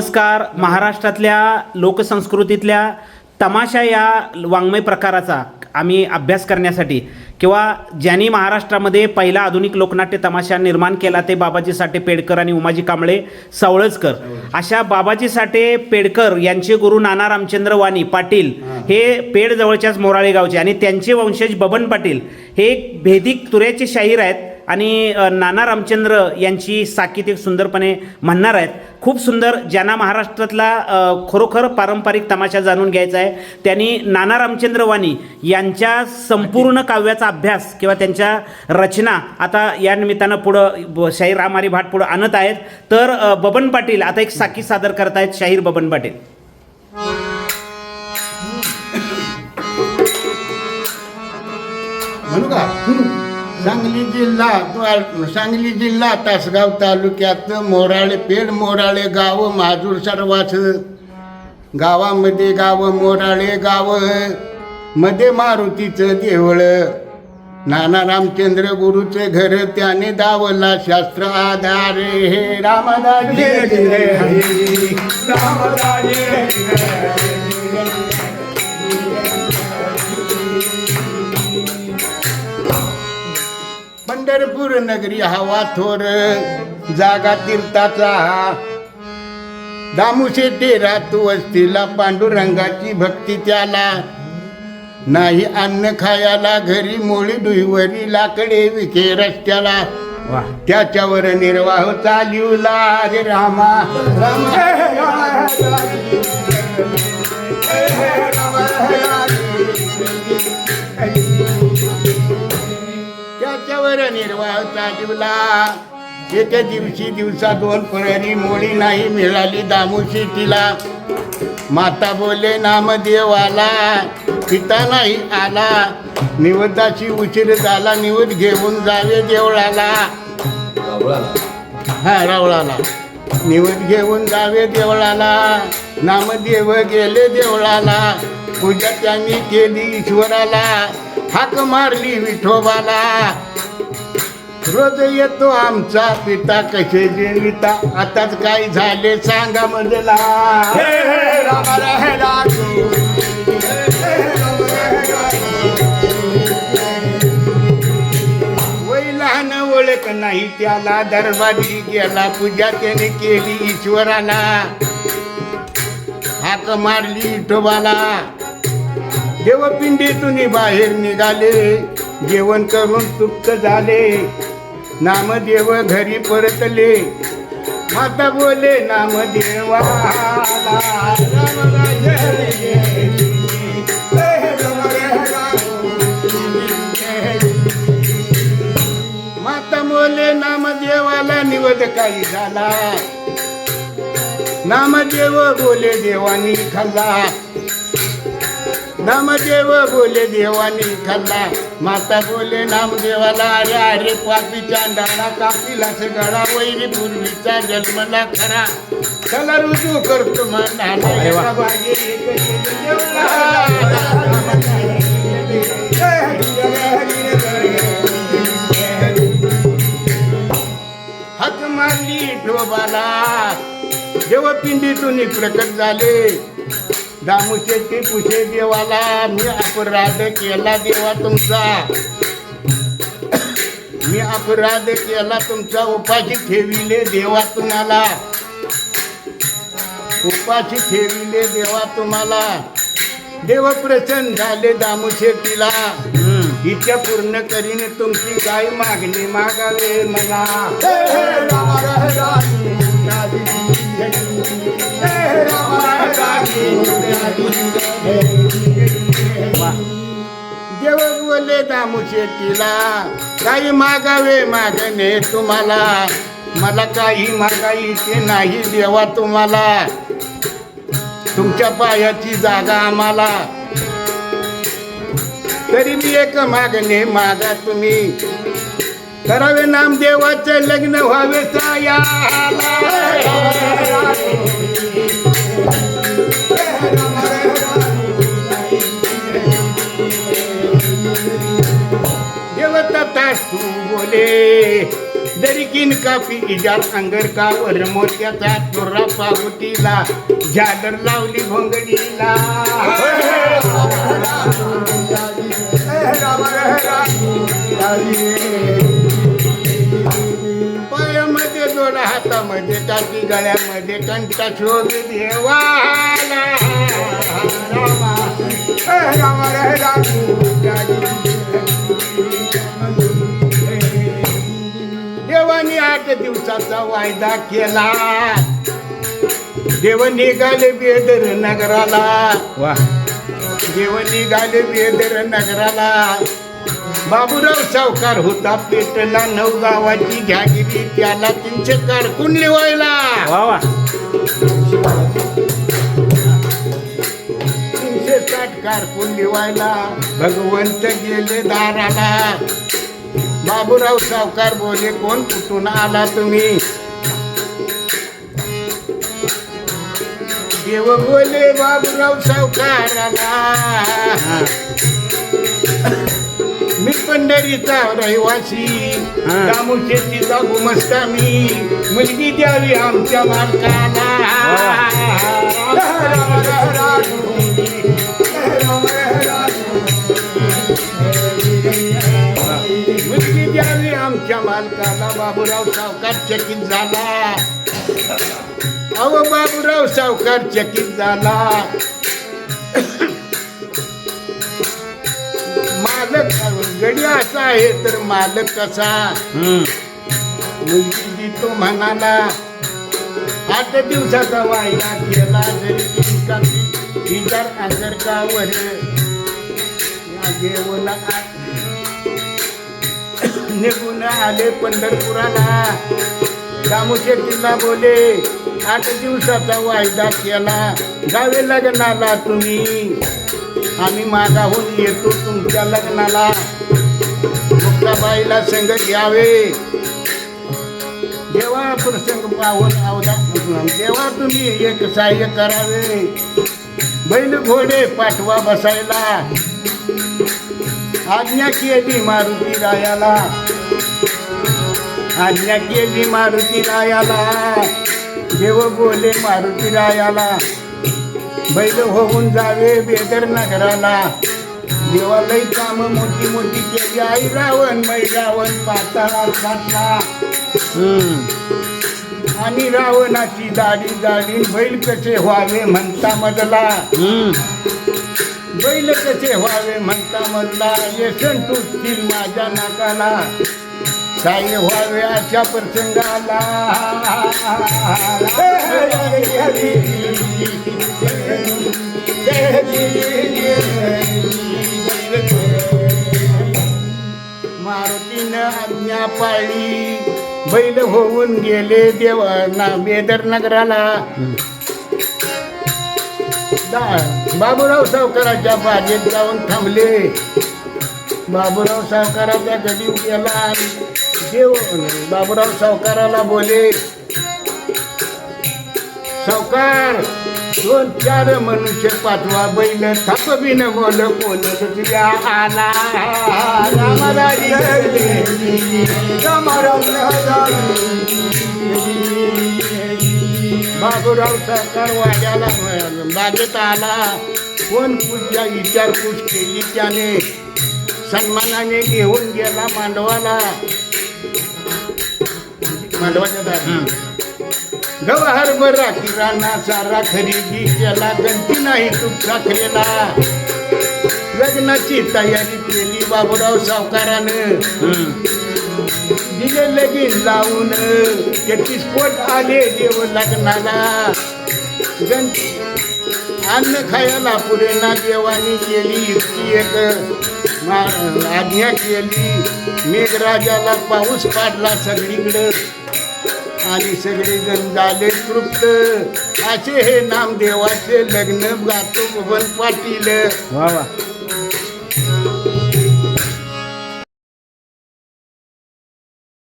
नमस्कार. महाराष्ट्रातल्या लोकसंस्कृतीतल्या तमाशा या वाङ्मय प्रकाराचा आम्ही अभ्यास करण्यासाठी किंवा ज्यांनी महाराष्ट्रामध्ये पहिला आधुनिक लोकनाट्य तमाशा निर्माण केला ते बाबाजी साठे पेडकर आणि उमाजी कांबळे सावळजकर अशा बाबाजी साठे पेडकर यांचे गुरु नाना रामचंद्र वाणी पाटील हे. पेड जवळच्याच मोराळे गावचे आणि त्यांचे वंशज बबन पाटील हे एक भेदिक तुऱ्याचे शाहीर आहेत. आणि नाना रामचंद्र यांची साकीत एक सुंदरपणे म्हणणार आहेत. खूप सुंदर ज्यांना महाराष्ट्रातला खरोखर पारंपरिक तमाशा जाणून घ्यायचा आहे त्यांनी नाना रामचंद्र वाणी यांच्या संपूर्ण काव्याचा अभ्यास किंवा त्यांच्या रचना आता या निमित्तानं पुढं शाहीर रामारी भाट पुढं आणत आहेत. तर बबन पाटील आता एक साकी सादर करतायत शाहीर बबन पाटील. म्हणू का सांगली जिल्हा सांगली जिल्हा तासगाव तालुक्यात मोराळे पेड मोराळे गाव माजूर सर्वाच. गावामध्ये गाव मोराळे गावमध्ये मारुतीचं देवळ. नाना रामचंद्र गुरुचं घर त्याने दावला शास्त्र आधारे. हे रामदास पंढरपूर नगरी हवा थोर जागा तीर्थाचा. दामुशे डेरा तू वस्तीला पांडुरंगाची भक्ती त्याला. नाही अन्न खायाला घरी मोळी डुईवरी लाकडे विखे रस्त्याला. त्याच्यावर निर्वाह चालिवला रे रामा. निर्वाह चालिवला एके दिवशी दिवसा दोन प्रहरी मोळी नाही मिळाली दामू तिला. माता बोले नामदेवाला पिता नाही आला. निवदाची उशीर झाला निवद घेऊन जावे देवळाला. हा रावळाला. निवद घेऊन जावे देवळाला. नामदेव गेले देवळाला. पूजा त्यांनी केली ईश्वराला. हाक मारली विठोबाला. रोज येतो आमचा पिता कसे जेविता? आताच काय झाले सांगा मजला वय लहान ओळख नाही त्याला दरबारी गेला पूजा त्याने केली ईश्वराला. हाक मारली विठोबाला देवपिंडीतून बाहेर निघाले जेवण करून तृप्त झाले. नामदेव घरी परतले. माता बोले नामदेवा माता बोले नामदेवाला निवद काही झाला. नामदेव बोले देवानी खाल्ला. नामदेव बोले देवानी खाल्ला. माता बोले नामदेवाला अरे अरे पापी चांडाळा कापीला गळा वैरी पूर्वीचा जन्मला खरा. चला रुजू करतो. हात मारली ढोबाला देवपिंडीतून प्रकट झाले दामूचे ते पुशे देवाला मी अपराध केला देवा तुमचा मी अपराध केला तुमचा उपाशी ठेविले देवा तुम्हाला उपाशी ठेविले देवा तुम्हाला देव प्रसन्न झाले दामू शेतीला इच्छा पूर्ण करीन तुमची काय मागणी मागावे मला बोलले बोले दामू शेतीला काही मागावे मागणे तुम्हाला. मला काही मागायचे नाही देवा तुम्हाला. तुमच्या पायाची जागा आम्हाला. तरी मी एक मागणे मागा तुम्ही. करावे नामदेवाचे लग्न व्हावे साया. बोले दरिकीन किन कापी इजार अंगर का वर मोत्याचा चोरा पाहुतीला झाडर लावली भोंगडीला पायामध्ये जोडा हातामध्ये टाकी गळ्यामध्ये कंठा शोध देवाला रामा देवानी आठ दिवसाचा वायदा केला. देव निघाले बेदर नगराला. वा. देव निघाले बेदर नगराला. बाबूराव सावकार होता पेटला नऊ गावाची घ्यागिरी त्याला तीनशे कारकून लिवायला. तीनशे साठ कारकून लिवायला. भगवंत गेले दाराला. बाबूराव सावकार बोले कोण कुठून आला तुम्ही देव बोले बाबूराव सावकाराला मी पंढरीचा रहिवासी हा. दामू शेतीचा गुमस्ता मी मुलगी द्यावी आमच्या मालकाला मालकाला बाबूराव सावकार चकित झाला. अहो बाबूराव सावकार चकित झाला. मालक गडी असा आहे तर मालक कसा. मुलगी देतो म्हणाला आठ दिवसाचा वायदा केला जरी विचार अंतर का वर? आत निघून आले पंढरपुराला. दामू किल्ला बोले आठ दिवसाचा वायदा केला. जावे लग्नाला तुम्ही. आम्ही मागाहून येतो तुमच्या लग्नाला. मुक्ताबाईला संग घ्यावे. देवा प्रसंग पाहून अवधा देवा तुम्ही एक सहाय्य करावे. बैल घोडे पाठवा बसायला. आज्ञा केली मारुती रायाला. आज्ञा केली मारुती रायाला. देव बोले मारुती रायाला. बैल होऊन जावे बेदर नगराला. देवालय काम मोठी मोठी केली. आई रावण मै रावण पाताळात घातला. आणि रावणाची दाढी दाढी बैल कसे व्हावे म्हणता मधला. हम्म. बैल कसे व्हावे म्हणता मधला येसन माझ्या नाकाला. काय व्हावे अशा प्रसंगाला. मारुतीनं आज्ञा पाळली. बैल होऊन गेले देवाना बेदर नगराला. बाबूराव सावकाराच्या बाजेत जाऊन थांबले. बाबूराव सावकाराच्या गडी गेला देव बाबूराव सावकाराला बोले सावकार दोन चार मनुष्य पाठवा बैल थाप बिन बोल कोण तुझ्या आला? रामराजी बाबूराव सरकार वाड्याला बागेत आला कोण पूजा विचारपूस केली त्याने? सन्मानाने घेऊन गेला मांडवाला. मांडवाच्या दारी गव हरभरा किराणा सारा खरेदी केला गंती नाही तूप साखरेला. लग्नाची तयारी केली बाबूराव सावकारानं. दिले लगीन लावून. त्याची स्फोट आले देव लग्नाला. अन्न खायला पुरेना देवानी केली इतकी एक. आज्ञा केली. मेघराजाला पाऊस पाडला सगळीकडं. आणि सगळेजण झाले तृप्त. असे हे नामदेवाचे लग्न गातो मोहन पाटील.